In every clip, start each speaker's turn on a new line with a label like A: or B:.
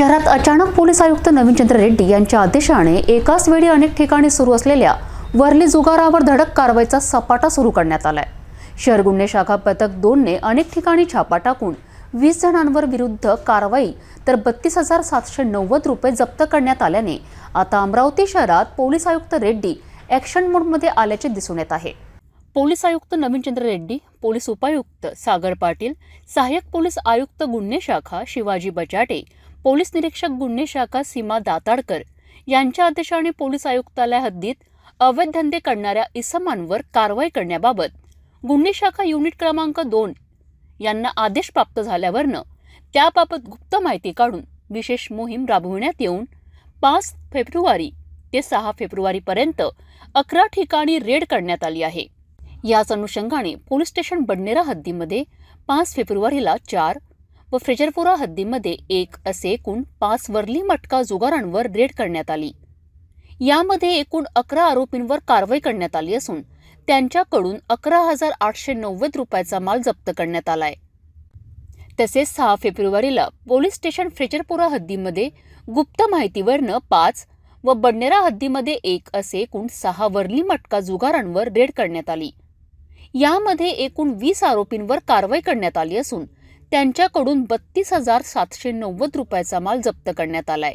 A: शहरात अचानक पोलीस आयुक्त नवीनचंद्र रेड्डी यांच्या आदेशाने एकाच वेळी अनेक ठिकाणी सुरू असलेल्या वरली जुगारावर धडक कारवाईचा सपाटा सुरू करण्यात आलाय. शहर गुन्हे शाखा पथक दोनने अनेक ठिकाणी छापा टाकून वीस जणांवर विरुद्ध कारवाई तर बत्तीस हजार सातशे नव्वद रुपये जप्त करण्यात आल्याने आता अमरावती शहरात पोलीस आयुक्त रेड्डी ॲक्शन मोडमध्ये आल्याचे दिसून येत आहे. पोलीस आयुक्त नवीनचंद्र रेड्डी पोलीस उपायुक्त सागर पाटील सहाय्यक पोलीस आयुक्त गुन्हे शाखा शिवाजी बचाटे पोलीस निरीक्षक गुन्हे शाखा सीमा दाताडकर यांच्या आदेशाने पोलीस आयुक्तालय हद्दीत अवैध धंदे करणाऱ्या इसमांवर कारवाई करण्याबाबत गुन्हे शाखा युनिट क्रमांक दोन यांना आदेश प्राप्त झाल्यावरनं त्याबाबत गुप्त माहिती काढून विशेष मोहीम राबविण्यात येऊन पाच फेब्रुवारी ते सहा फेब्रुवारीपर्यंत अकरा ठिकाणी रेड करण्यात आली आहे. याच अनुषंगाने पोलीस स्टेशन बडनेरा हद्दीमध्ये पाच फेब्रुवारीला चार व फ्रेजरपुरा हद्दीमध्ये एक असे एकूण पाच वरली मटका जुगारांवर रेड करण्यात आली. यामध्ये एकूण अकरा आरोपींवर कारवाई करण्यात आली असून त्यांच्याकडून अकरा हजार आठशे नव्वद रुपयाचा माल जप्त करण्यात आलाय. तसेच सहा फेब्रुवारीला पोलीस स्टेशन फ्रेजरपुरा हद्दीमध्ये गुप्त माहितीवरनं पाच व बडनेरा हद्दीमध्ये एक असे एकूण सहा वरली मटका जुगारांवर रेड करण्यात आली. यामध्ये एकूण वीस आरोपींवर कारवाई करण्यात आली असून त्यांच्याकडून बत्तीस हजार सातशे नव्वद रुपयाचा माल जप्त करण्यात आलाय.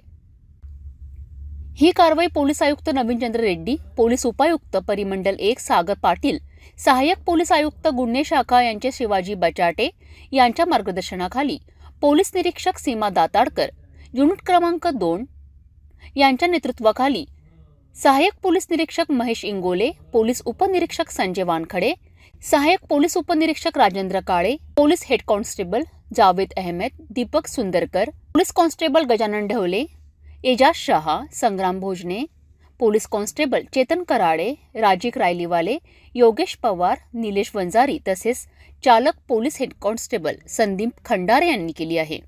A: ही कारवाई पोलीस आयुक्त नवीनचंद्र रेड्डी पोलीस उपायुक्त परिमंडल एक सागर पाटील सहाय्यक पोलीस आयुक्त गुन्हे शाखा यांचे शिवाजी बचाटे यांच्या मार्गदर्शनाखाली पोलीस निरीक्षक सीमा दाताडकर युनिट क्रमांक दोन यांच्या नेतृत्वाखाली सहाय्यक पोलीस निरीक्षक महेश इंगोले पोलीस उपनिरीक्षक संजय वानखडे सहाय्यक पोलीस उपनिरीक्षक Rajendra Kale police head constable Javed Ahmad Deepak Sundarkar police constable Gajanan Dhawale Ejaz Shah Sangram Bhojane police constable Chetan Karade Rajik Raylivale Yogesh Pawar Nilesh Vanjari तसेच चालक police head constable Sandeep Khandare यांनी केली आहे.